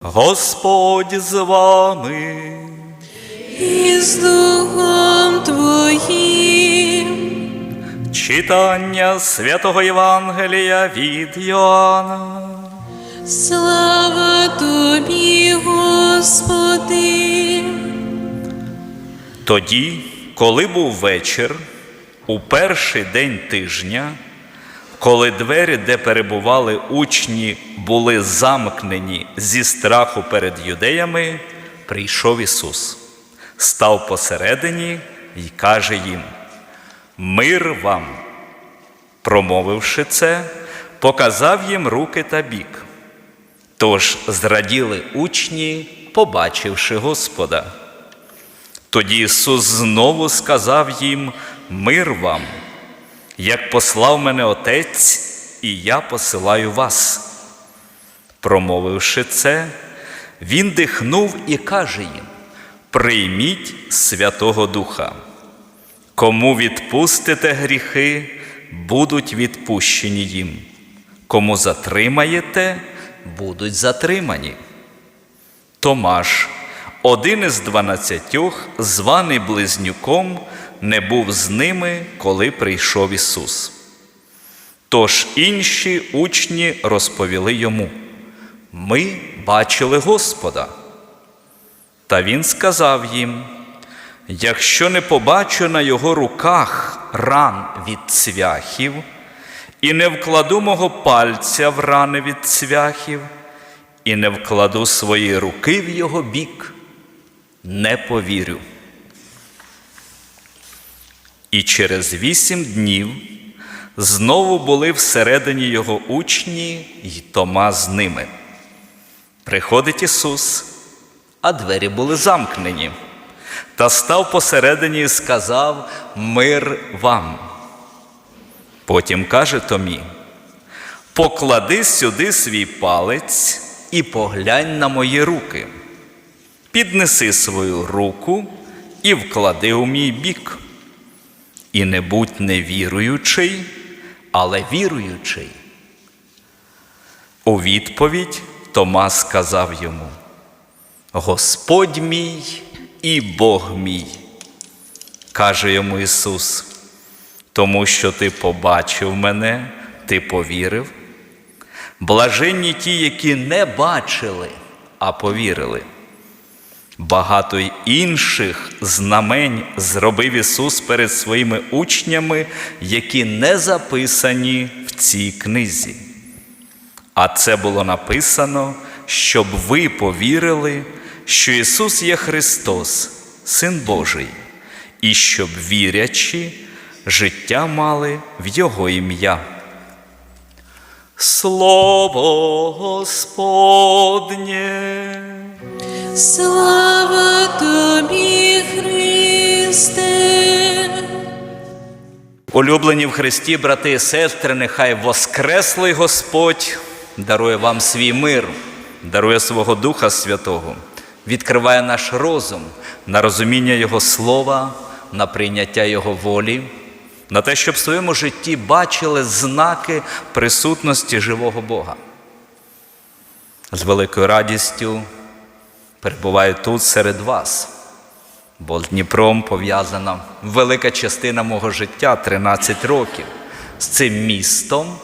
Господь з вами. і з Духом Твоїм. Читання святого Євангелія від Йоанна. Слава Тобі, Господи. Тоді, коли був вечір, у перший день тижня, коли двері, де перебували учні, були замкнені зі страху перед юдеями, прийшов Ісус, став посередині і каже їм: Мир вам! Промовивши це, показав їм руки та бік. Тож зраділи учні, побачивши Господа. Тоді Ісус знову сказав їм мир вам, як послав мене Отець, і я посилаю вас. Промовивши це, Він дихнув і каже їм: Прийміть Святого Духа. Кому відпустите гріхи, будуть відпущені їм. Кому затримаєте, будуть затримані. Томаш, один із дванадцятьох, званий близнюком, не був з ними, коли прийшов Ісус. Тож інші учні розповіли йому: Ми бачили Господа. Та він сказав їм: якщо не побачу на його руках ран від цвяхів, і не вкладу мого пальця в рани від цвяхів, і не вкладу свої руки в його бік, не повірю. І через вісім днів знову були всередині його учні, й Тома з ними. Приходить Ісус, а двері були замкнені, та став посередині і сказав Мир вам. Потім каже Томі: Поклади сюди свій палець і поглянь на мої руки. Піднеси свою руку і вклади у мій бік. І не будь невіруючий, але віруючий. У відповідь Тома сказав йому: Господь мій і Бог мій, каже йому Ісус, тому що ти побачив мене, ти повірив. Блаженні ті, які не бачили, а повірили. Багато й інших знамень зробив Ісус перед своїми учнями, які не записані в цій книзі. А це було написано, щоб ви повірили, що Ісус є Христос, Син Божий, і щоб вірячи, життя мали в Його ім'я. Слово Господнє. Слава Тобі, Христе. Улюблені в Христі, брати і сестри, нехай Воскреслий Господь дарує вам свій мир, дарує свого Духа Святого, відкриває наш розум на розуміння Його слова, на прийняття Його волі, на те, щоб в своєму житті бачили знаки присутності живого Бога. З великою радістю перебуваю тут серед вас. Бо з Дніпром пов'язана велика частина мого життя 13 років з цим містом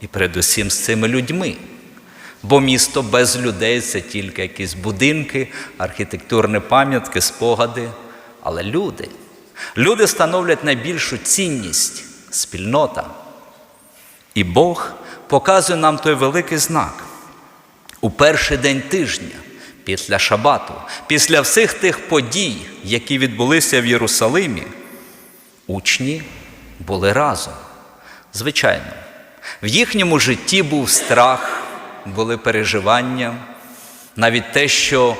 і передусім з цими людьми. Бо місто без людей це тільки якісь будинки, архітектурні пам'ятки, спогади. Але люди. Люди становлять найбільшу цінність спільнота. І Бог показує нам той великий знак у перший день тижня, після Шабату, після всіх тих подій, які відбулися в Єрусалимі, учні були разом. Звичайно, в їхньому житті був страх, були переживання, навіть те, що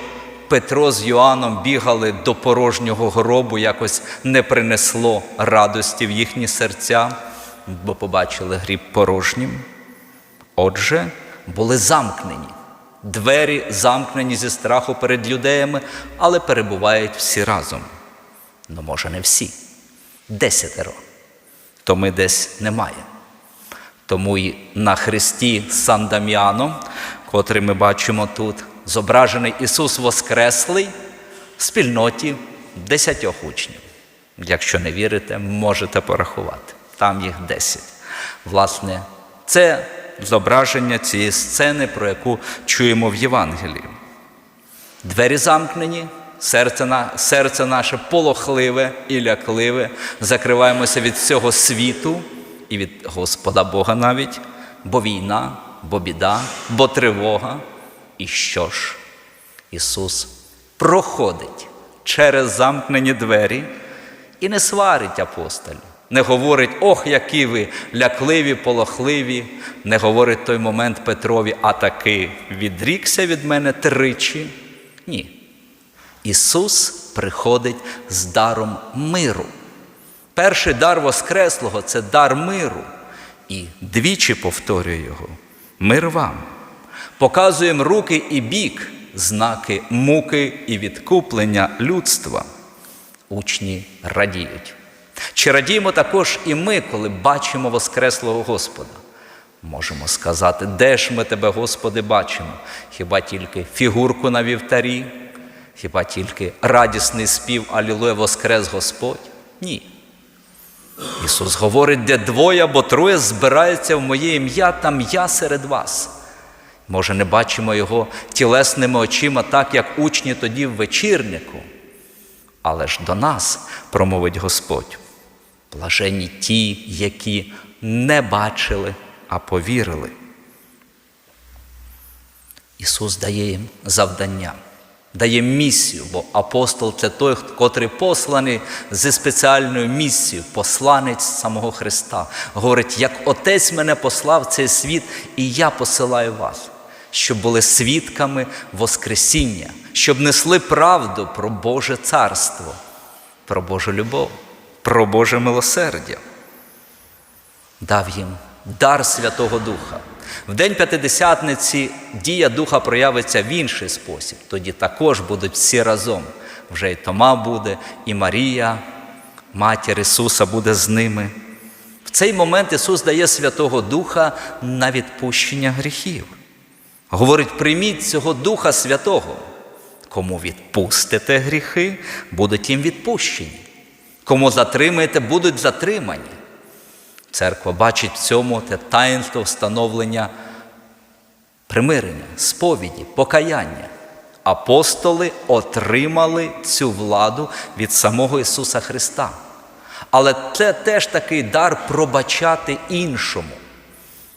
Петро з Йоанном бігали до порожнього гробу, якось не принесло радості в їхні серця, бо побачили гріб порожнім. Отже, були замкнені. Двері замкнені зі страху перед юдеями, але перебувають всі разом. Ну, може, не всі. Десятеро. То ми десь немає. Тому і на хресті Сан Дам'яно, котрий ми бачимо тут, зображений Ісус Воскреслий в спільноті десятьох учнів. Якщо не вірите, можете порахувати. Там їх десять. Власне, це зображення цієї сцени, про яку чуємо в Євангелії. Двері замкнені, серце, на, серце наше полохливе і лякливе, закриваємося від всього світу і від Господа Бога навіть, бо війна, бо біда, бо тривога. І що ж? Ісус проходить через замкнені двері і не сварить апостолів. Не говорить, ох, які ви лякливі, полохливі, не говорить той момент Петрові, а таки відрікся від мене тричі. Ні. Ісус приходить з даром миру. Перший дар Воскреслого це дар миру. І двічі повторює його: мир вам. Показуємо руки і бік, знаки муки і відкуплення людства. Учні радіють. Чи радіємо також і ми, коли бачимо Воскреслого Господа? Можемо сказати, де ж ми тебе, Господи, бачимо? Хіба тільки фігурку на вівтарі? Хіба тільки радісний спів Алілуя Воскрес Господь? Ні. Ісус говорить, де двоє або троє збираються в моє ім'я, там я серед вас. Може, не бачимо Його тілесними очима, так як учні тоді в вечірнику. Але ж до нас промовить Господь. Блаженні ті, які не бачили, а повірили. Ісус дає їм завдання, дає місію, бо апостол це той, котрий посланий зі спеціальною місією, посланець самого Христа. Говорить, як Отець мене послав цей світ, і я посилаю вас, щоб були свідками Воскресіння, щоб несли правду про Боже царство, про Божу любов, про Боже милосердя. Дав їм дар Святого Духа. В День П'ятидесятниці дія Духа проявиться в інший спосіб. Тоді також будуть всі разом. Вже і Тома буде, і Марія, матір Ісуса буде з ними. В цей момент Ісус дає Святого Духа на відпущення гріхів. Говорить, прийміть цього Духа Святого. Кому відпустите гріхи, будуть їм відпущені. Кому затримаєте, будуть затримані. Церква бачить в цьому те таїнство встановлення примирення, сповіді, покаяння. Апостоли отримали цю владу від самого Ісуса Христа. Але це теж такий дар пробачати іншому.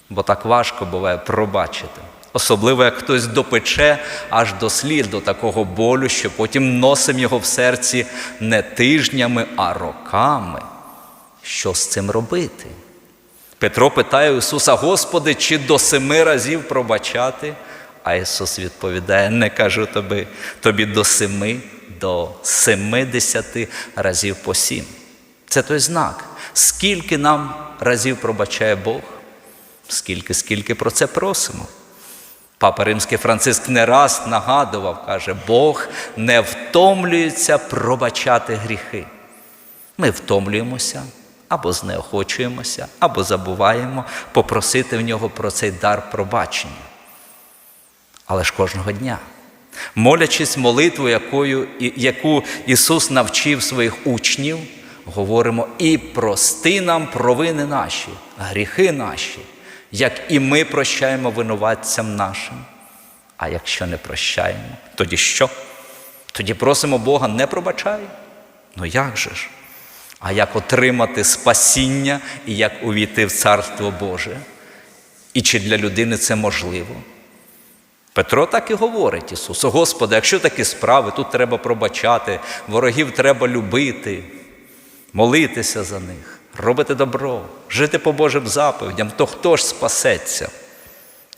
Бо так важко буває пробачити. Особливо, як хтось допече аж до слід до такого болю, що потім носимо його в серці не тижнями, а роками. Що з цим робити? Петро питає Ісуса, Господи, чи до семи разів пробачати? А Ісус відповідає: не кажу тобі, тобі до семи, до семидесяти разів по сім. Це той знак, скільки нам разів пробачає Бог, скільки, скільки про це просимо. Папа Римський Франциск не раз нагадував, каже, Бог не втомлюється пробачати гріхи. Ми втомлюємося або знеохочуємося, або забуваємо попросити в нього про цей дар пробачення. Але ж кожного дня, молячись молитву, якою, яку Ісус навчив своїх учнів, говоримо і прости нам провини наші, гріхи наші, як і ми прощаємо винуватцям нашим. А якщо не прощаємо, тоді що? Тоді просимо Бога, не пробачай. Ну як же ж? А як отримати спасіння і як увійти в Царство Боже? І чи для людини це можливо? Петро так і говорить Ісусу, Господи, якщо такі справи, тут треба пробачати, ворогів треба любити, молитися за них, робити добро, жити по Божим заповідям, то хто ж спасеться?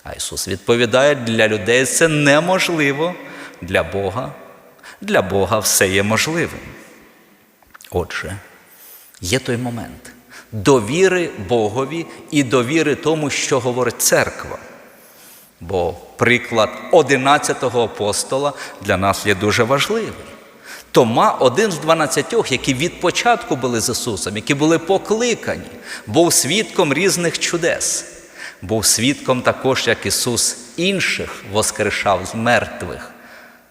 А Ісус відповідає, для людей це неможливо, для Бога, для Бога все є можливим. Отже, є той момент довіри Богові і довіри тому, що говорить церква. Бо приклад 11-го апостола для нас є дуже важливий. Тома один з дванадцятьох, які від початку були з Ісусом, які були покликані, був свідком різних чудес. був свідком також, як Ісус інших воскрешав з мертвих,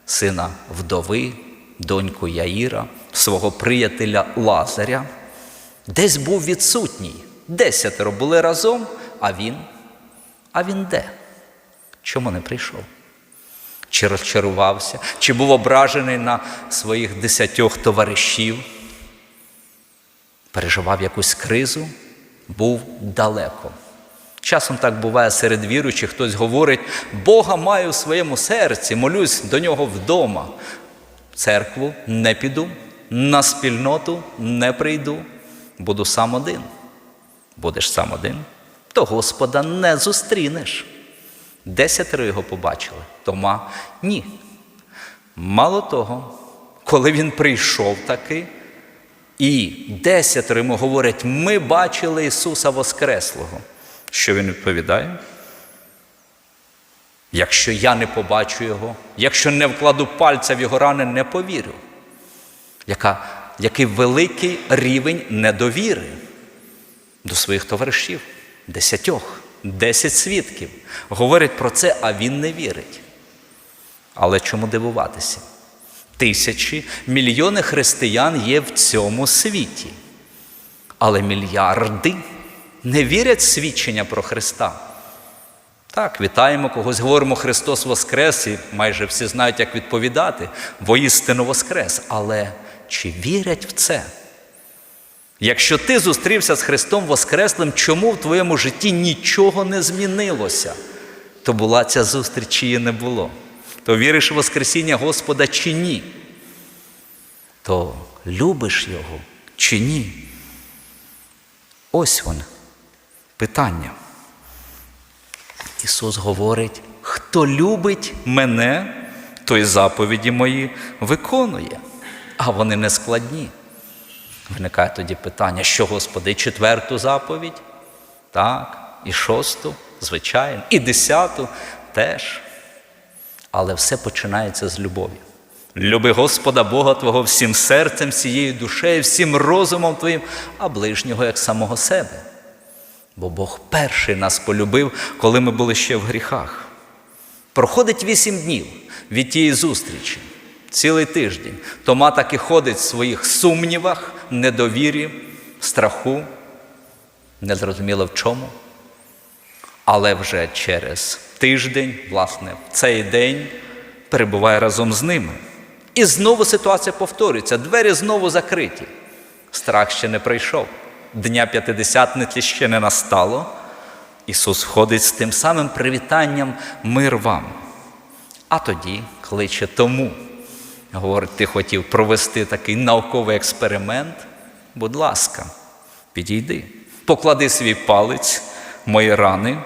сина вдови, доньку Яїра, свого приятеля Лазаря. Десь був відсутній. Десятеро були разом, а він, а він де? Чому не прийшов? Чи розчарувався, чи був ображений на своїх десятьох товаришів, переживав якусь кризу, був далеко. Часом так буває серед віруючих, хтось говорить, Бога маю в своєму серці, молюсь до нього вдома. В церкву не піду, на спільноту не прийду, буду сам один. Будеш сам один, то Господа не зустрінеш. Десятеро його побачили, Тома ні. Мало того, коли він прийшов таки, і десятеро йому говорять, ми бачили Ісуса Воскреслого. Що він відповідає? Якщо я не побачу Його, якщо не вкладу пальця в його рани, не повірю. Яка, який великий рівень недовіри до своїх товаришів, десятьох, десять свідків. Говорять про це, а він не вірить. Але чому дивуватися? Тисячі, мільйони християн є в цьому світі. Але мільярди не вірять в свідчення про Христа. Так, вітаємо когось, говоримо Христос Воскрес, і майже всі знають, як відповідати, воістину Воскрес. Але чи вірять в це? Якщо ти зустрівся з Христом Воскреслим, чому в твоєму житті нічого не змінилося? То була ця зустріч, чи її не було. То віриш в Воскресіння Господа чи ні? То любиш Його чи ні? Ось воно питання. Ісус говорить, хто любить мене, той заповіді мої виконує, а вони не складні. Виникає тоді питання, що Господи, четверту заповідь? Так, і шосту, звичайно, і десяту теж. Але все починається з любові. Люби Господа Бога Твого всім серцем, всією душею, всім розумом Твоїм, а ближнього як самого себе. Бо Бог перший нас полюбив, коли ми були ще в гріхах. Проходить вісім днів від тієї зустрічі, цілий тиждень. Тома так і ходить в своїх сумнівах, недовірі, страху, незрозуміло в чому. Але вже через тиждень, власне, в цей день перебуває разом з ними. І знову ситуація повторюється, двері знову закриті. Страх ще не прийшов. Дня п'ятидесятниці ще не настало. Ісус входить з тим самим привітанням мир вам. А тоді кличе тому. Говорить, ти хотів провести такий науковий експеримент. Будь ласка, підійди, поклади свій палець, мої рани,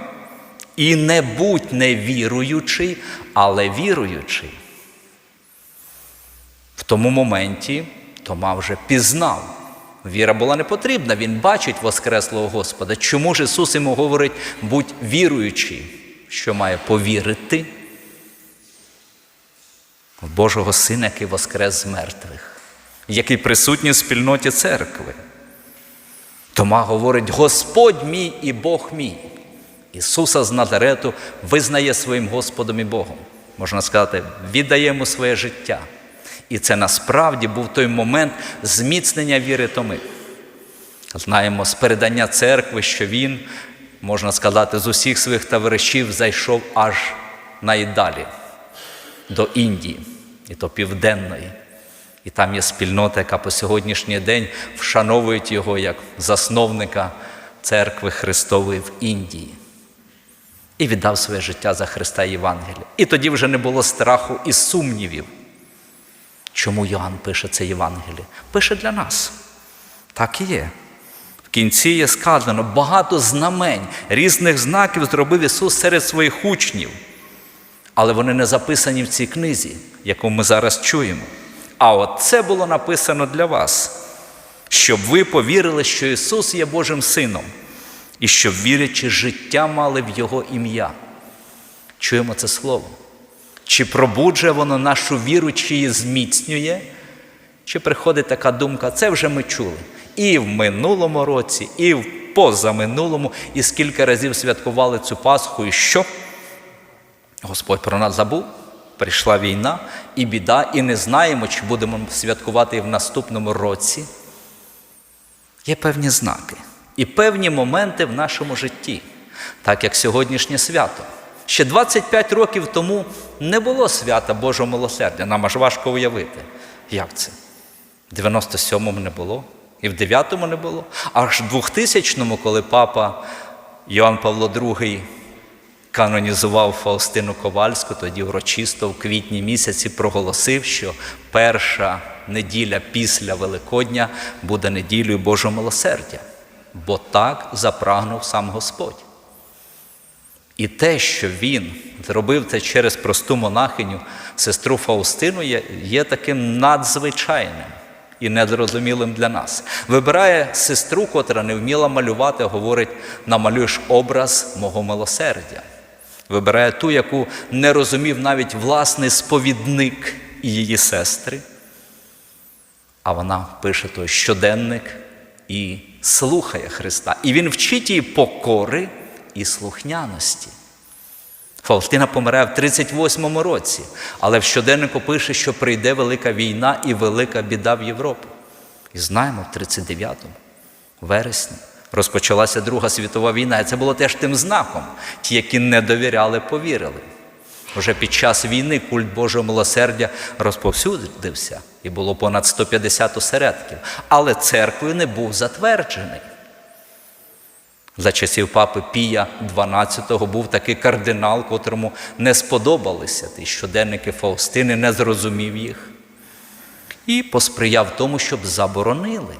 і не будь невіруючий, але віруючий. В тому моменті Тома вже пізнав. Віра була не потрібна, він бачить Воскреслого Господа. Чому ж Ісус йому говорить, будь віруючий, що має повірити Божого Сина, який воскрес з мертвих, який присутній в спільноті церкви. Тома говорить: Господь мій і Бог мій. Ісуса з Назарету визнає своїм Господом і Богом. Можна сказати, віддає йому своє життя. І це насправді був той момент зміцнення віри Томи. Знаємо з передання церкви, що він, можна сказати, з усіх своїх товаришів зайшов аж найдалі, до Індії, і то південної. І там є спільнота, яка по сьогоднішній день вшановують його як засновника церкви Христової в Індії. І віддав своє життя за Христа Євангелія. І тоді вже не було страху і сумнівів. Чому Йоанн пише це Євангеліє? Пише для нас. Так і є. В кінці є сказано, багато знамень, різних знаків зробив Ісус серед своїх учнів. Але вони не записані в цій книзі, яку ми зараз чуємо. А от це було написано для вас, щоб ви повірили, що Ісус є Божим Сином, і щоб, вірячи, життя мали в Його ім'я. Чуємо це слово. Чи пробуджує воно нашу віру, чи її зміцнює, чи приходить така думка, це вже ми чули і в минулому році, і в позаминулому, і скільки разів святкували цю Пасху, і що? Господь про нас забув. Прийшла війна і біда, і не знаємо, чи будемо святкувати в наступному році. Є певні знаки і певні моменти в нашому житті, так як сьогоднішнє свято. Ще 25 років тому не було свята Божого милосердя. Нам аж важко уявити. Як це? В 97-му не було, і в 9-му не було. Аж в 2000-му, коли папа Йоанн Павло II канонізував Фаустину Ковальську, тоді урочисто в квітні місяці проголосив, що перша неділя після Великодня буде неділею Божого милосердя, бо так запрагнув сам Господь. І те, що він зробив це через просту монахиню, сестру Фаустину, є, таким надзвичайним і незрозумілим для нас. Вибирає сестру, котра не вміла малювати, говорить: намалюєш образ мого милосердя. Вибирає ту, яку не розумів навіть власний сповідник і її сестри. А вона пише той щоденник і слухає Христа. І він вчить її покори і слухняності. Фаустина помирає в 38-му році, але в щоденнику пише, що прийде велика війна і велика біда в Європу. І знаємо, в 39-му, вересні, розпочалася Друга світова війна, і це було теж тим знаком. Ті, які не довіряли, повірили. Уже під час війни культ Божого милосердя розповсюдився, і було понад 150 осередків, але церквою не був затверджений. За часів папи Пія XII був такий кардинал, котрому не сподобалися ті щоденники Фаустини, не зрозумів їх. І посприяв тому, щоб заборонили.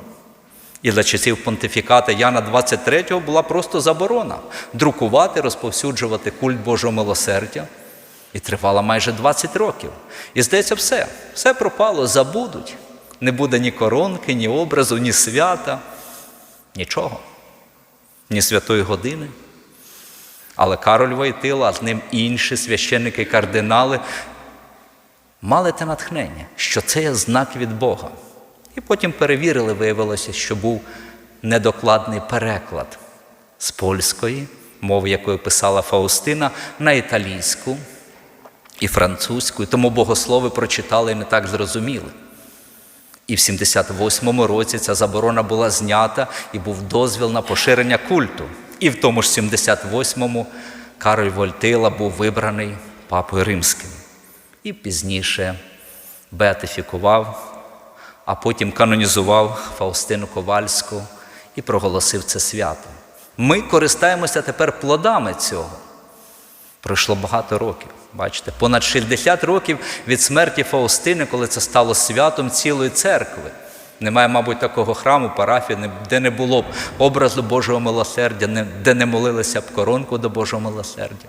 І за часів понтифіката Яна 23 була просто заборона друкувати, розповсюджувати культ Божого милосердя. І тривала майже 20 років. І здається, все, все пропало, забудуть. Не буде ні коронки, ні образу, ні свята, нічого ні святої години. Але Кароль Войтила, а з ним інші священники, кардинали мали те натхнення, що це є знак від Бога. І потім перевірили, виявилося, що був недокладний переклад з польської, мови, якою писала Фаустина, на італійську і французьку. І тому богослови прочитали і не так зрозуміли. І в 78-му році ця заборона була знята і був дозвіл на поширення культу. І в тому ж 78-му Кароль Вольтила був вибраний папою римським. І пізніше беатифікував, а потім канонізував Фаустину Ковальську і проголосив це свято. Ми користаємося тепер плодами цього. Пройшло багато років. Бачите, понад 60 років від смерті Фаустини, коли це стало святом цілої церкви. Немає, мабуть, такого храму, парафії, де не було б образу Божого милосердя, де не молилися б коронку до Божого милосердя.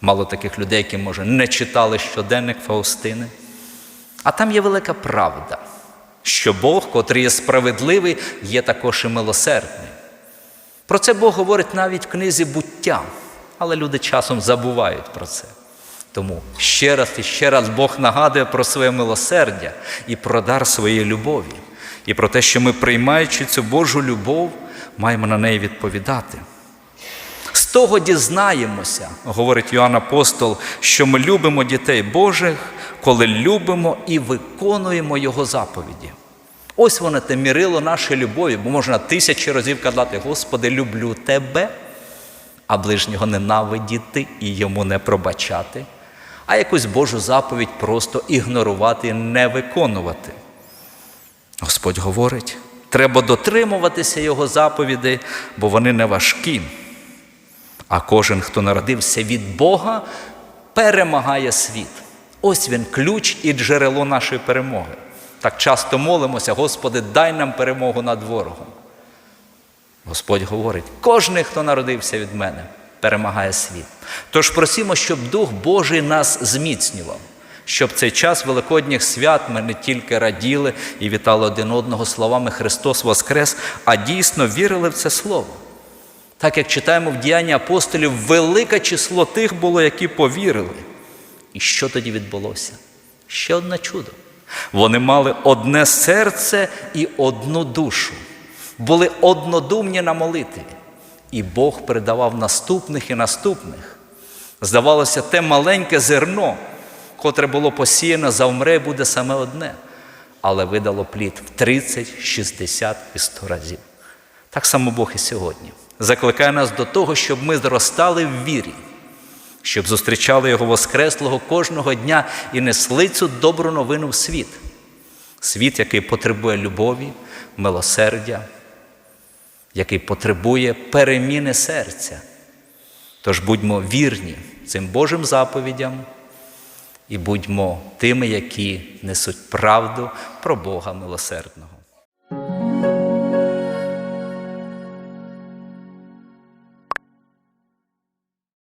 Мало таких людей, які, може, не читали щоденник Фаустини. А там є велика правда, що Бог, котрий є справедливий, є також і милосердний. Про це Бог говорить навіть в книзі буття, але люди часом забувають про це. Тому ще раз і ще раз Бог нагадує про своє милосердя і про дар своєї любові, і про те, що ми, приймаючи цю Божу любов, маємо на неї відповідати. З того дізнаємося, говорить Йоанн Апостол, що ми любимо дітей Божих, коли любимо і виконуємо Його заповіді. Ось воно те мірило нашої любові, бо можна тисячі разів казати, Господи, люблю Тебе, а ближнього ненавидіти і йому не пробачати, а якусь Божу заповідь просто ігнорувати і не виконувати. Господь говорить, треба дотримуватися Його заповідей, бо вони не важкі. А кожен, хто народився від Бога, перемагає світ. Ось він ключ і джерело нашої перемоги. Так часто молимося, Господи, дай нам перемогу над ворогом. Господь говорить: кожен, хто народився від мене, перемагає світ. Тож просимо, щоб Дух Божий нас зміцнював, щоб цей час Великодніх свят ми не тільки раділи і вітали один одного словами Христос Воскрес, а дійсно вірили в це Слово. Так як читаємо в діянні апостолів, велике число тих було, які повірили. І що тоді відбулося? Ще одне чудо. Вони мали одне серце і одну душу, були однодумні на молитві. і Бог передавав наступних і наступних. Здавалося, те маленьке зерно, котре було посіяно, завмре буде саме одне, але видало плід в 30, 60 і 100 разів. Так само Бог і сьогодні закликає нас до того, щоб ми зростали в вірі, щоб зустрічали Його Воскреслого кожного дня і несли цю добру новину в світ. Світ, який потребує любові, милосердя, який потребує переміни серця. Тож будьмо вірні цим Божим заповідям і будьмо тими, які несуть правду про Бога милосердного.